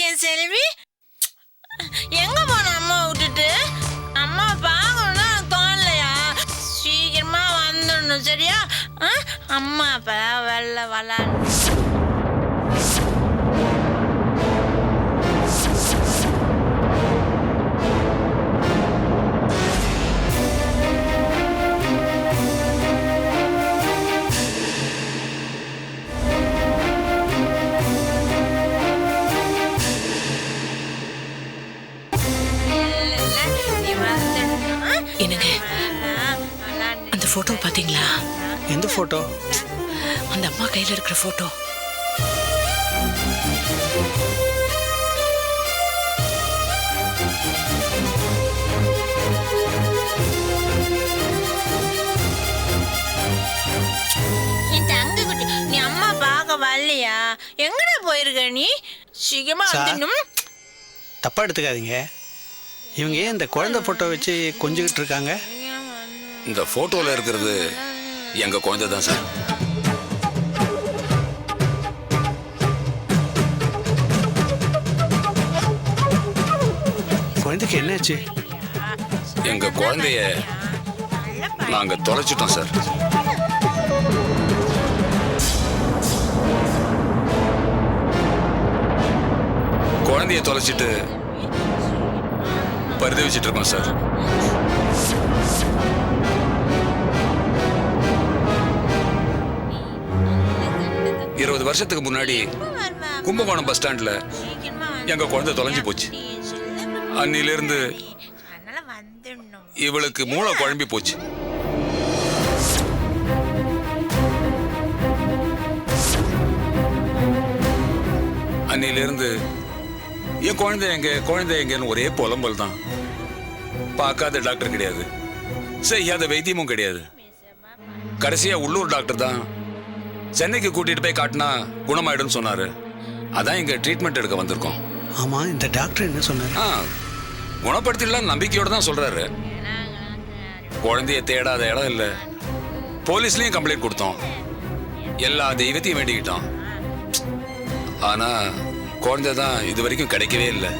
என் செல்வி? எங்க போன அம்மா விட்டுட்டு? அம்மா பார்க்கணும்னா தோணலையா சீக்கிரமா வந்துடணும் சரியா? ஆ? அம்மா அப்ப வெளில விளாடு விளாடு அந்த போட்டோ பாத்தீங்களா எந்த ஃபோட்டோ அந்த அம்மா கையில இருக்கிற போட்டோ என் தங்க குட்டி நீ அம்மா பார்க்க வரலையா? எங்கடா போயிருக்க நீ? சீக்கிரமா. வந்துடணும். தப்பாக எடுத்துக்காதீங்க. இவங்க ஏன் இந்த குழந்தை ஃபோட்டோ வச்சு கொஞ்சிக்கிட்டு இருக்காங்க? இந்த போட்டோல இருக்கிறது எங்க குழந்தை தான் சார். குழந்தைக்கு என்னாச்சு? எங்க குழந்தைய நாங்க தொலைச்சிட்டோம் சார். குழந்தைய தொலைச்சிட்டு பரிதவிச்சிட்டு இருக்கோம் சார். இருபது வருஷத்துக்கு முன்னாடி கும்பகோணம் பஸ் ஸ்டாண்ட்ல எங்க குழந்தை தொலைஞ்சு போச்சு. அன்னிலிருந்து இவளுக்கு மூளை குழம்பி போச்சு. அன்னிலிருந்து என் குழந்தை எங்க குழந்தை எங்கன்னு ஒரே புலம்பல் தான். பார்க்காத டாக்டர் கிடையாது. செய்யாத வைத்தியமும் கிடையாது. கடைசியா உள்ளூர் டாக்டர் தான் சென்னைக்கு கூட்டிட்டு போய் காட்டினா குணமாயிடும்னு சொன்னாரு. அதான் இங்க ட்ரீட்மெண்ட் எடுக்க வந்திருக்கோம். ஆமாம் இந்த டாக்டர் என்ன சொன்னார்? ஆ குணப்படுத்திடலாம் நம்பிக்கையோட தான் சொல்றாரு. குழந்தைய தேடாத இடம் இல்ல. போலீஸ்லயும் கம்ப்ளைண்ட் கொடுத்தோம். எல்லா தெய்வத்தையும் வேண்டிக்கிட்டோம். ஆனா குழந்தை தான் இது வரைக்கும் கிடைக்கவே இல்லை.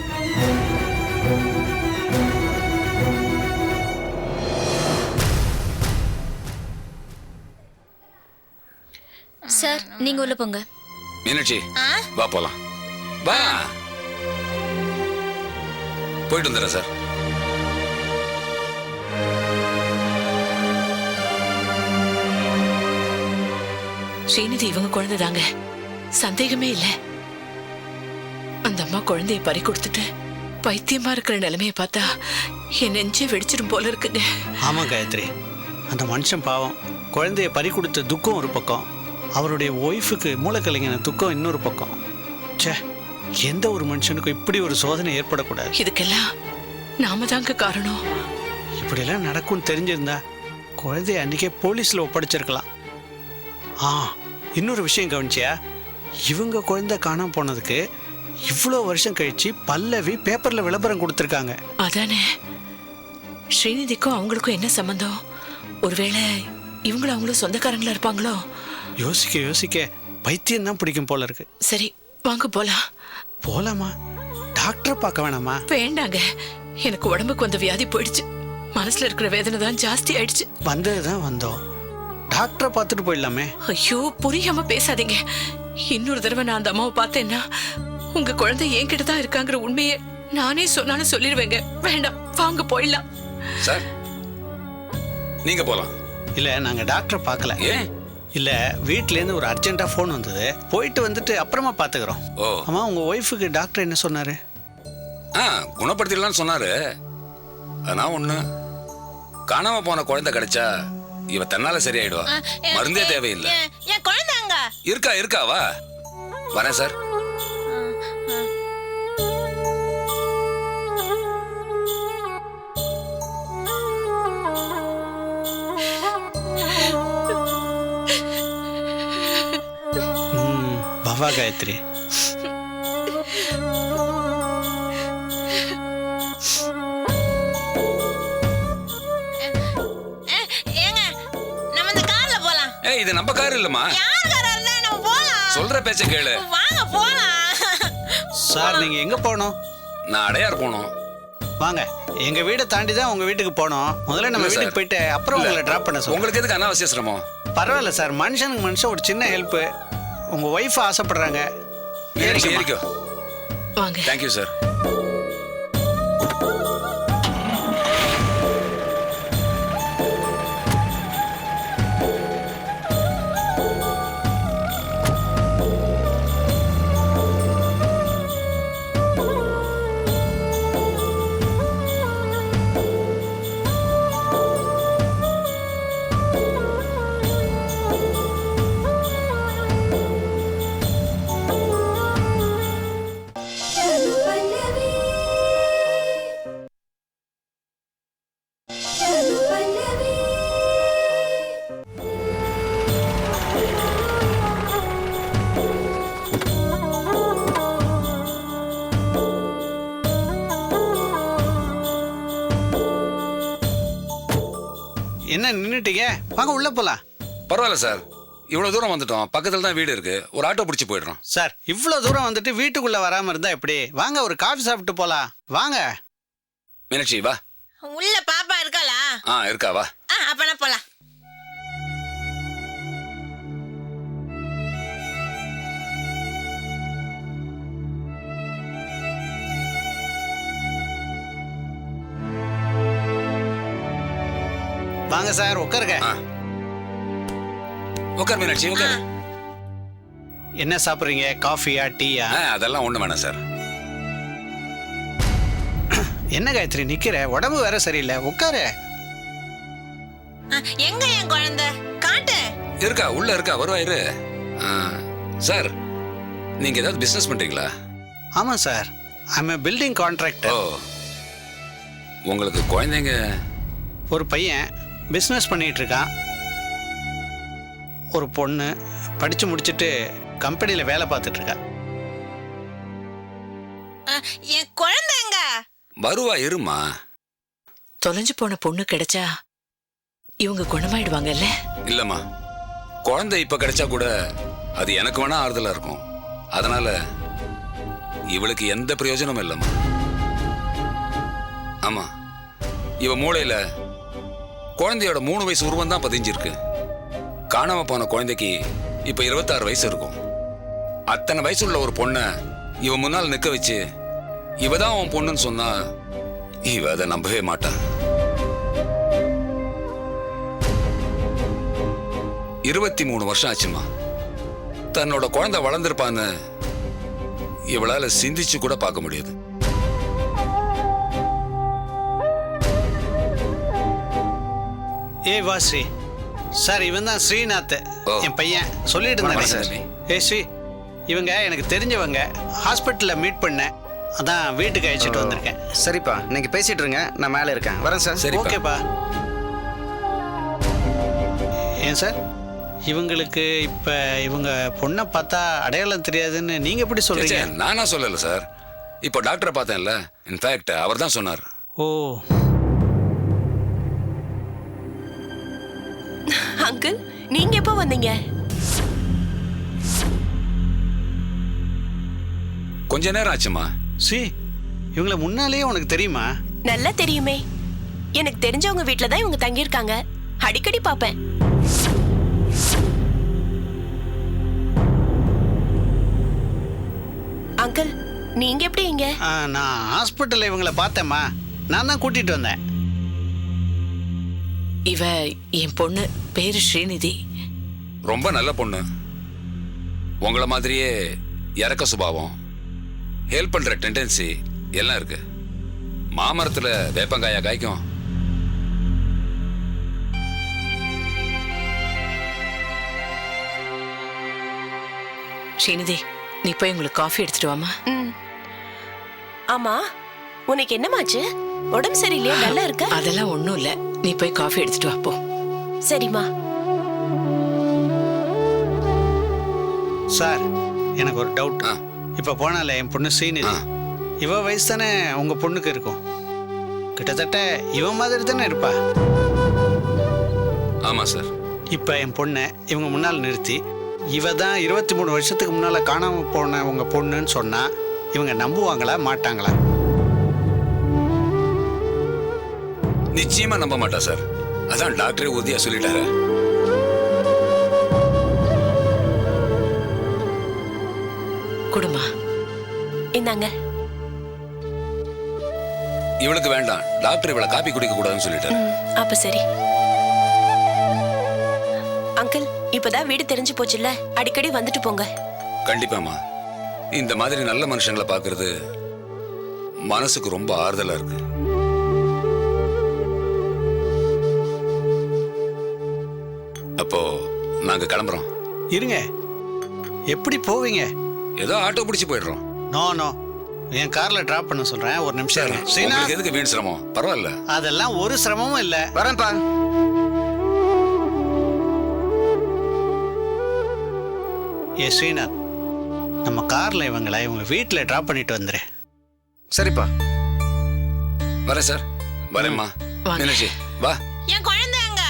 நீங்க உள்ள போங்க. மீனாட்சி ஆ? வா போலாம். வா. போயிட்டு வந்துடுறேன் சார். ஸ்ரீநிதி இவங்க குழந்தை தாங்க. சந்தேகமே இல்ல. அந்த அம்மா குழந்தைய பறி கொடுத்துட்டு பைத்தியமா இருக்கிற நிலைமைய பார்த்தா என் நெஞ்சே வெடிச்சிடும் போல இருக்குங்க. ஆமாம் காயத்ரி. அந்த மனுஷன் பாவம். குழந்தைய பறி கொடுத்த துக்கம் ஒரு பக்கம். அவருடைய ஒய்ஃபுக்கு மூலக்கலைஞன துக்கம் இன்னொரு பக்கம். ச்சே எந்த ஒரு மனுஷனுக்கும் இப்படி ஒரு சோதனை ஏற்படக்கூடாது. இதுக்கெல்லாம் நாம தாங்க காரணம். இப்படியெல்லாம் நடக்கும்னு தெரிஞ்சிருந்தா குழந்தைய அன்னைக்கே போலீஸில் ஒப்படைச்சிருக்கலாம். ஆ இன்னொரு விஷயம் கவனிச்சியா? இவங்க குழந்தை காணாம போனதுக்கு இவ்வளோ வருஷம் கழிச்சு பல்லவி பேப்பரில் விளம்பரம் கொடுத்துருக்காங்க. அதானே. ஸ்ரீநிதிக்கும் அவங்களுக்கும் என்ன சம்பந்தம்? ஒருவேளை இவங்களும் அவங்களும் சொந்தக்காரங்களா இருப்பாங்களோ? யோசிக்க யோசிக்க பைத்தியம் தான் பிடிக்கும் போல இருக்கு. சரி வாங்க போலாம். போலாமா? டாக்டரை பார்க்க வேணாமா? வேண்டாங்க. எனக்கு உடம்புக்கு வந்த வியாதி போயிடுச்சு. மனசுல இருக்கிற வேதனை தான் ஜாஸ்தி ஆயிடுச்சு. வந்தது தான் வந்தோம். டாக்டரை பார்த்துட்டு போயிடலாமே. ஐயோ புரியாம பேசாதீங்க. இன்னொரு தடவை நான் அந்த அம்மாவை பார்த்தேன்னா உங்க குழந்தை என்கிட்ட தான் இருக்காங்கிற உண்மையை நானே சொன்னாலும் சொல்லிடுவேங்க வேண்டாம் வாங்க போயிடலாம். சார் நீங்க போலாம். இல்லை நாங்கள் டாக்டரை பார்க்கல. ஏன்? இல்லை வீட்டிலேருந்து ஒரு அர்ஜென்ட்டாக ஃபோன் வந்தது. போயிட்டு வந்துட்டு அப்புறமா பார்த்துக்குறோம் ஓ. ஆமாம் உங்கள் ஒய்ஃபுக்கு டாக்டர் என்ன சொன்னார்? ஆ குணப்படுத்திடலாம்னு சொன்னாரு. ஆனா ஒண்ணு காணாம போன குழந்தை கிடைச்சா இவ தன்னால சரியாயிடுவா. மருந்தே தேவையில்லை. என்- என் குழந்தைங்க இருக்கா இருக்கா வா. வரேன் சார். பவா காயத்ரி. ஏ, ஏங்க நம்ம இந்த கார்ல போலாம். ஏய் இது நம்ம கார் இல்லம்மா. யார் காரா இருந்தா நம்ம போலாம். சொல்ற பேச்ச கேளு. வாங்க போலாம். சார் நீங்க எங்க போகணும்? நான் அடையார் போனோம் வாங்க எங்க வீடை தாண்டி தான் உங்க வீட்டுக்கு போனோம் முதல்ல நம்ம வீட்டுக்கு. போயிட்டு அப்புறம். உங்களை டிராப் பண்ண சொல்லுங்க உங்களுக்கு எதுக்கு அனாவசிய சிரமம்? பரவாயில்ல சார் மனுஷனுக்கு மனுஷன் ஒரு சின்ன ஹெல்ப் உங்க ஒய்ஃப் ஆசைப்படுறாங்க. ஏறிக்கோ வாங்க. தேங்க்யூ சார் என்ன நின்னுட்டீங்க? வாங்க உள்ள போலாம். பரவாயில்ல சார். இவ்வளவு தூரம் வந்துட்டோம். பக்கத்துல தான் வீடு இருக்கு. ஒரு ஆட்டோ பிடிச்சி போயிடுறோம். சார் இவ்வளவு தூரம் வந்துட்டு வீட்டுக்குள்ள வராம இருந்தா எப்படி? வாங்க ஒரு காஃபி சாப்பிட்டு போலாம். வாங்க. மீனாட்சி வா. உள்ள பாப்பா இருக்காளா? ஆ இருக்கா வா. ஆ அப்பனா போலாம். வாங்க சார் உட்காருங்க. ஆ. உட்கார் மீனாட்சி உட்கார். என்ன சாப்பிடுறீங்க? காஃபியா டீயா? அதெல்லாம் ஒண்ணு வேணாம் சார். என்ன காயத்ரி நிக்கிற? உடம்பு வேற சரியில்லை. உட்காரு. எங்க என் குழந்தை? காட்டு. இருக்கா உள்ள இருக்கா? வருவா இரு. ஆ, சார் நீங்க ஏதாவது பிசினஸ் பண்றீங்களா? ஆமா சார். ஐம் பில்டிங் ஓ. கான்ட்ராக்டர் உங்களுக்கு குழந்தைங்க? ஒரு பையன். பிஸ்னஸ் பண்ணிட்டு இருக்கான் ஒரு பொண்ணு படிச்சு முடிச்சுட்டு கம்பெனியில் வேலை ஆ, என் குழந்தை எங்க? வருவா இருமா. தொலைஞ்சு போன பொண்ணு கிடைச்சா இவங்க குணமாயிடுவாங்கல்ல? இல்லம்மா. குழந்தை இப்ப கிடைச்சா கூட அது எனக்கு வேணா ஆறுதலா இருக்கும். அதனால இவளுக்கு எந்த பிரயோஜனமும் இல்லம்மா. ஆமா. இவ மூளையில குழந்தையோட மூணு வயசு உருவம் தான் பதிஞ்சிருக்கு. காணாம போன குழந்தைக்கு இப்ப இருபத்தாறு வயசு இருக்கும். அத்தனை வயசு உள்ள ஒரு பொண்ணை இவன் முன்னால் நிக்க வச்சு இவ தான் உன் பொண்ணுன்னு சொன்னா இவ அதை நம்பவே மாட்டா. இருபத்தி மூணு வருஷம் ஆச்சுமா. தன்னோட குழந்தை வளர்ந்துருப்பான்னு இவளால சிந்திச்சு கூட பார்க்க முடியாது. ஏய் வா ஸ்ரீ. சார் இவன் தான் ஸ்ரீநாத். ஓ. என் பையன். சொல்லிட்டு வணக்கம் சார். ஏய் ஸ்ரீ இவங்க எனக்கு தெரிஞ்சவங்க ஹாஸ்பிட்டலில் மீட் பண்ணேன். அதான் வீட்டுக்கு அழைச்சிட்டு வந்திருக்கேன். சரிப்பா நீங்க பேசிட்டு இருங்க. நான் மேலே இருக்கேன். வரேன் சார். சரிப்பா. ஓகேப்பா. ஏன் சார்? இவங்களுக்கு இப்போ இவங்க பொண்ணை பார்த்தா அடையாளம் தெரியாதுன்னு நீங்கள் எப்படி சொல்கிறீங்க நானா சொல்லல சார். இப்போ டாக்டரை பார்த்தேன்ல. இன்ஃபேக்ட் அவர் தான் சொன்னார். ஓ. அங்கிள் நீங்க எப்போ வந்தீங்க? கொஞ்ச நேரம் ஆச்சுமா சி இவங்கள முன்னாலேயே உனக்கு தெரியுமா? நல்லா தெரியுமே. எனக்கு தெரிஞ்சவங்க வீட்ல தான் இவங்க தங்கியிருக்காங்க. அடிக்கடி பாப்பேன் அங்கிள் நீங்க எப்படி இங்க? ஆ, நான் ஹாஸ்பிட்டலில் இவங்களை பார்த்தேம்மா. நான் தான் கூட்டிகிட்டு வந்தேன். இவ என் பொண்ணு பேரு ஸ்ரீநிதி. ரொம்ப நல்ல பொண்ணு. உங்கள மாதிரியே இறக்க சுபாவம் ஹெல்ப் பண்ற டெண்டன்சி எல்லாம் இருக்கு. மாமரத்துல வேப்பங்காயா காய்க்கும். ஸ்ரீநிதி நீ போய் உங்களுக்கு காஃபி எடுத்துட்டு வாமா. ஆமா உனக்கு என்னமாச்சு உடம்பு சரியில்லையா? நல்லா இருக்க? அதெல்லாம் ஒண்ணும் இல்ல. நீ போய் காஃபி எடுத்துட்டு வா போ. சரிம்மா. சார் எனக்கு ஒரு டவுட். இப்போ போனால என் பொண்ணு ஆ. இவ வயசு தானே உங்கள் பொண்ணுக்கு இருக்கும். கிட்டத்தட்ட இவன் மாதிரி தானே இருப்பா. ஆமா சார் இப்போ என் பொண்ணை இவங்க முன்னால் நிறுத்தி இவ தான் இருபத்தி மூணு வருஷத்துக்கு முன்னால் காணாமல் போன உங்கள் பொண்ணுன்னு சொன்னா இவங்க நம்புவாங்களா மாட்டாங்களா? நிச்சயமா நம்ப மாட்டா சார். அதான் டாக்டரே உறுதியா சொல்லிட்டாரு. குடுமா. இந்தாங்க. இவளுக்கு வேண்டாம். டாக்டர் இவளை காப்பி குடிக்க கூடாதுன்னு சொல்லிட்டாரு. அப்ப சரி. அங்கிள் இப்பதான் வீடு தெரிஞ்சு போச்சுல்ல? அடிக்கடி வந்துட்டு போங்க. கண்டிப்பாமா இந்த மாதிரி நல்ல மனுஷங்களை பார்க்கிறது மனசுக்கு ரொம்ப ஆறுதலா இருக்கு. நாங்க கிளம்புறோம். இருங்க. எப்படி போவீங்க? ஏதோ ஆட்டோ பிடிச்சு போயிடுறோம். நோ நோ என் கார்ல டிராப் பண்ண சொல்றேன். ஒரு நிமிஷம் இருங்க. சீனா? உங்களுக்கு எதுக்கு வீண் சிரமம்? பரவாயில்ல. அதெல்லாம் ஒரு சிரமமும் இல்ல. வரேன்ப்பா. ஏ ஸ்ரீநாத் நம்ம கார்ல இவங்களை இவங்க வீட்டில் டிராப் பண்ணிட்டு வந்துரு. சரிப்பா. வரேன் சார் வரேம்மா. மீனாட்சி வா. என் குழந்தைங்க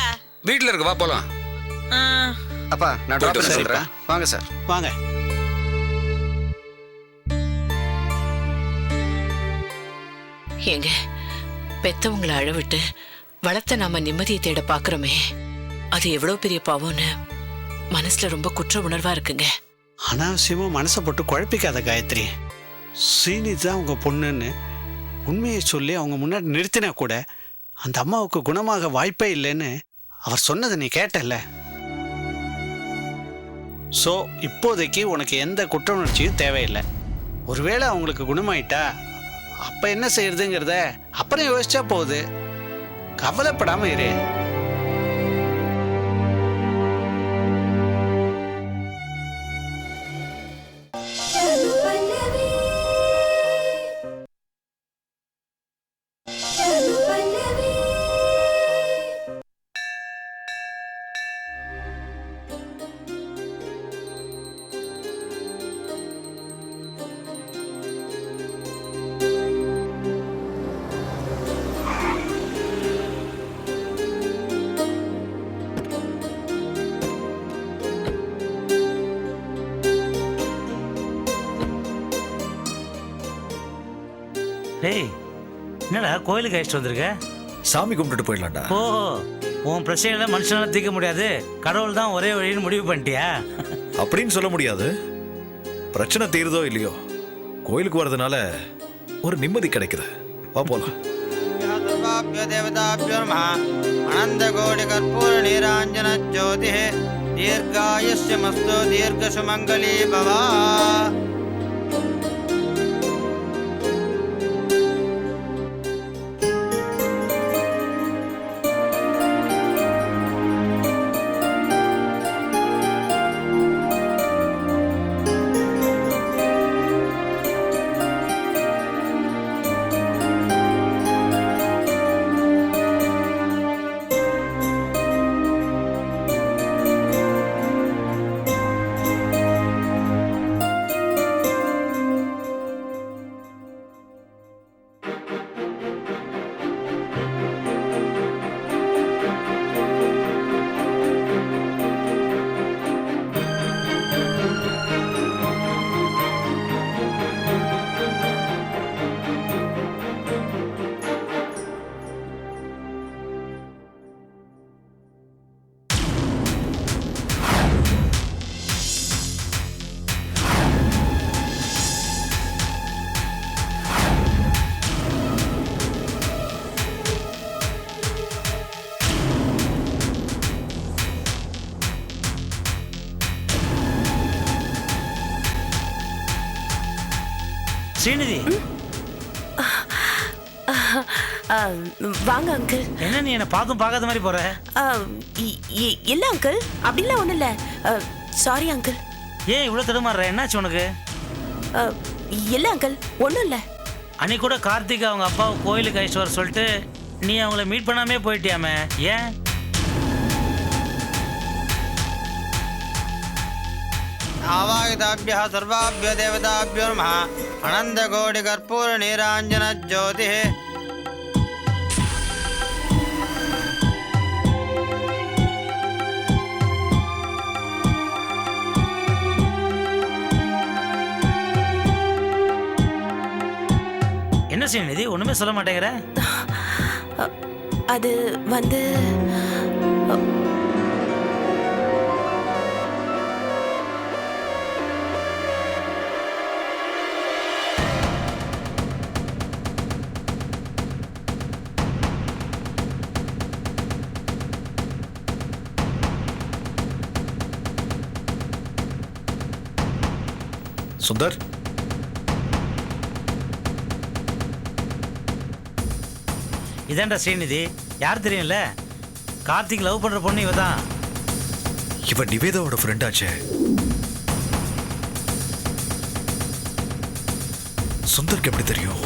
வீட்டுல இருக்கு வா போலாம். ஆ, அப்பா நான் ட்ராப் பண்ண. சொல்றேன். வாங்க சார் வாங்க. ஏங்க பெத்தவங்களை அழவிட்டு வளர்த்த நாம நிம்மதியை தேட பாக்குறோமே அது எவ்வளவு பெரிய பாவம்னு மனசுல ரொம்ப குற்ற உணர்வா இருக்குங்க. அனாவசியமா மனசை போட்டு குழப்பிக்காத காயத்ரி. ஸ்ரீநிதி தான் உங்க பொண்ணுன்னு உண்மையை சொல்லி அவங்க முன்னாடி நிறுத்தினா கூட அந்த அம்மாவுக்கு குணமாக வாய்ப்பே இல்லைன்னு அவர் சொன்னதை நீ கேட்டல்ல. ஸோ இப்போதைக்கு உனக்கு எந்த குற்ற உணர்ச்சியும் தேவையில்லை. ஒருவேளை அவங்களுக்கு குணமாயிட்டா அப்போ என்ன செய்யறதுங்கிறத அப்புறம் யோசிச்சா போகுது. கவலைப்படாமல் இரு. டேய் என்னடா கோயிலுக்கு அழைச்சிட்டு வந்திருக்க? சாமி கும்பிட்டுட்டு போயிடலாம்டா. ஓ உன் பிரச்சனையில மனுஷனால தீர்க்க முடியாது. கடவுள் தான் ஒரே வழின்னு முடிவு பண்ணிட்டியா? அப்படின்னு சொல்ல முடியாது. பிரச்சனை தீருதோ இல்லையோ கோயிலுக்கு வர்றதுனால ஒரு நிம்மதி கிடைக்குது. வா போலாம். தேவதாபியோ நம. அனந்த கோடி கற்பூர நீராஞ்சன ஜோதி தீர்காயுஷ்யமஸ்து தீர்க்கசுமங்கலி பவா ஸ்ரீநிதி ஆ, வாங்க அங்கிள் என்ன நீ என்ன பார்க்கும் பார்க்காத மாதிரி போற ஆ, இ- இ- இல்ல அங்கிள் அப்படிலாம் ஒண்ணும் இல்ல சாரி அங்கிள் ஏன் இவ்வளோ தடுமாறுற என்னாச்சு உனக்கு ஆ, இல்ல அங்கிள் ஒண்ணும் இல்ல அன்னைக்கு கூட கார்த்திக் அவங்க அப்பாவை கோயிலுக்கு அழைச்சிட்டு வர சொல்லிட்டு நீ அவங்கள மீட் பண்ணாமே போயிட்டியாமே ஏன் आवाहिताभ्यः सर्वाभ्यो देवताभ्यो नमः अनन्तकोटिकर्पूरनीराञ्जनज्योतिः ஸ்ரீநிதி ஒண்ணுமே சொல்ல மாட்டேங்கிற அ- அது வந்து சுந்தர் இதான்டா ஸ்ரீநிதி. யார் தெரியும்ல? கார்த்திக் லவ் பண்ற பொண்ணு இவ தான் இவன் நிவேதாவோட ஃப்ரெண்டாச்சே சுந்தருக்கு எப்படி தெரியும்?